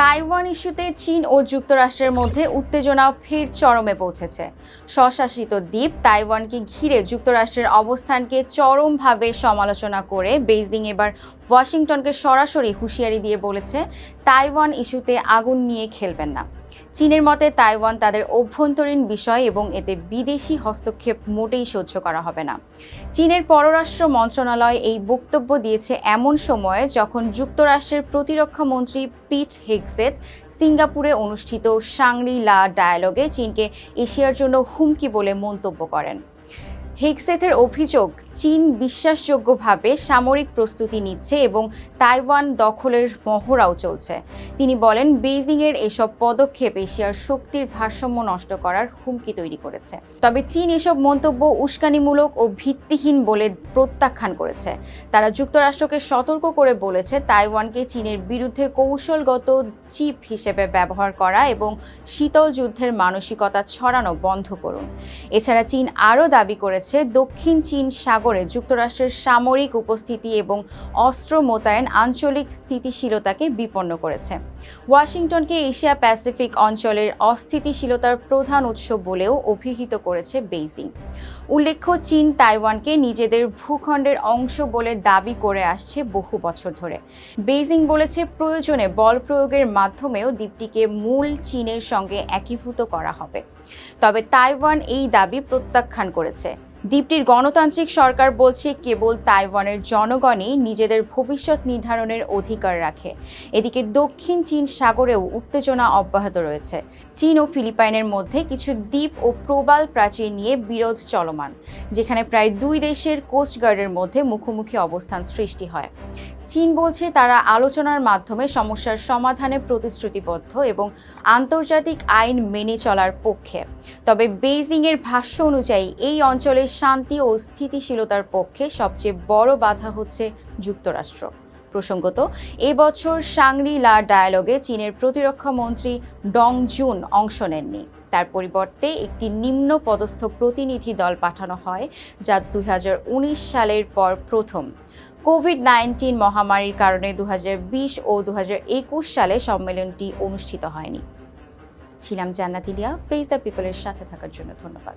Taiwan ইস্যুতে চীন ও যুক্তরাষ্ট্রের মধ্যে উত্তেজনা ফের চরমে পৌঁছেছে। স্বশাসিত দ্বীপ তাইওয়ানকে ঘিরে যুক্তরাষ্ট্রের অবস্থানকে চরমভাবে সমালোচনা করে বেইজিং এবার ওয়াশিংটনকে সরাসরি হুঁশিয়ারি দিয়ে বলেছে, তাইওয়ান ইস্যুতে আগুন নিয়ে খেলবেন না। চীনের মতে তাইওয়ান তাদের অভ্যন্তরীণ বিষয় এবং এতে বিদেশি হস্তক্ষেপ মোটেই সহ্য করা হবে না। চীনের পররাষ্ট্র মন্ত্রণালয় এই বক্তব্য দিয়েছে এমন সময়ে যখন যুক্তরাষ্ট্রের প্রতিরক্ষা মন্ত্রী পিট হেগসেত সিঙ্গাপুরে অনুষ্ঠিত সাংরি লা ডায়ালগে চীনকে এশিয়ার জন্য হুমকি বলে মন্তব্য করেন। হেগসেথের অভিযোগ চীন বিশ্বাসযোগ্যভাবে সামরিক প্রস্তুতি নিচ্ছে এবং তাইওয়ান দখলের মহড়াও চলছে। তিনি বলেন, বেইজিংয়ের এসব পদক্ষেপ এশিয়ার শক্তির ভারসাম্য নষ্ট করার হুমকি তৈরি করেছে। তবে চীন এসব মন্তব্য উস্কানিমূলক ও ভিত্তিহীন বলে প্রত্যাখ্যান করেছে। তারা যুক্তরাষ্ট্রকে সতর্ক করে বলেছে, তাইওয়ানকে চীনের বিরুদ্ধে কৌশলগত চিপ হিসেবে ব্যবহার করা এবং শীতল যুদ্ধের মানসিকতা ছড়ানো বন্ধ করুন। এছাড়া চীন আরও দাবি করেছে দক্ষিণ চীন সাগরে যুক্তরাষ্ট্রের সামরিক উপস্থিতি এবং অস্ত্র মোতায়েন আঞ্চলিক স্থিতিশীলতাকে বিপন্ন করেছে। ওয়াশিংটনকে এশিয়া প্যাসিফিক অঞ্চলের অস্থিতিশীলতার প্রধান উৎস বলেও অভিহিত করেছে বেইজিং। উল্লেখ্য, চীন তাইওয়ানকে নিজেদের ভূখণ্ডের অংশ বলে দাবি করে আসছে বহু বছর ধরে। বেইজিং বলেছে, প্রয়োজনে বল প্রয়োগের মাধ্যমেও দ্বীপটিকে মূল চীনের সঙ্গে একীভূত করা হবে। তবে তাইওয়ান এই দাবি প্রত্যাখ্যান করেছে। দ্বীপটির গণতান্ত্রিক সরকার বলছে কেবল তাইওয়ানের জনগণই নিজেদের ভবিষ্যৎ নির্ধারণের অধিকার রাখে। এদিকে দক্ষিণ চীন সাগরেও উত্তেজনা অব্যাহত রয়েছে। চীন ও ফিলিপাইনের মধ্যে কিছু দ্বীপ ও প্রবাল প্রাচীর নিয়ে বিরোধ চলমান, যেখানে প্রায় দুই দেশের কোস্টগার্ডের মধ্যে মুখোমুখি অবস্থান সৃষ্টি হয়। চীন বলছে তারা আলোচনার মাধ্যমে সমস্যার সমাধানে প্রতিশ্রুতিবদ্ধ এবং আন্তর্জাতিক আইন মেনে চলার পক্ষে। তবে বেইজিংয়ের ভাষ্য অনুযায়ী এই অঞ্চলের শান্তি ও স্থিতিশীলতার পক্ষে সবচেয়ে বড় বাধা হচ্ছে যুক্তরাষ্ট্র। প্রসঙ্গত এবছর সাংরি লা ডায়ালগে চীনের প্রতিরক্ষা মন্ত্রী ডং জুন অংশ নেননি। তার পরিবর্তে একটি নিম্ন পদস্থ প্রতিনিধি দল পাঠানো হয়, যা দু হাজার উনিশ সালের পর প্রথম। কোভিড নাইন্টিন মহামারীর কারণে দু হাজার বিশ ও দু হাজার একুশ সালে সম্মেলনটি অনুষ্ঠিত হয়নি। ছিলাম জান্নাতিলিয়া ফেস দ্য পিপলের সাথে থাকার জন্য ধন্যবাদ।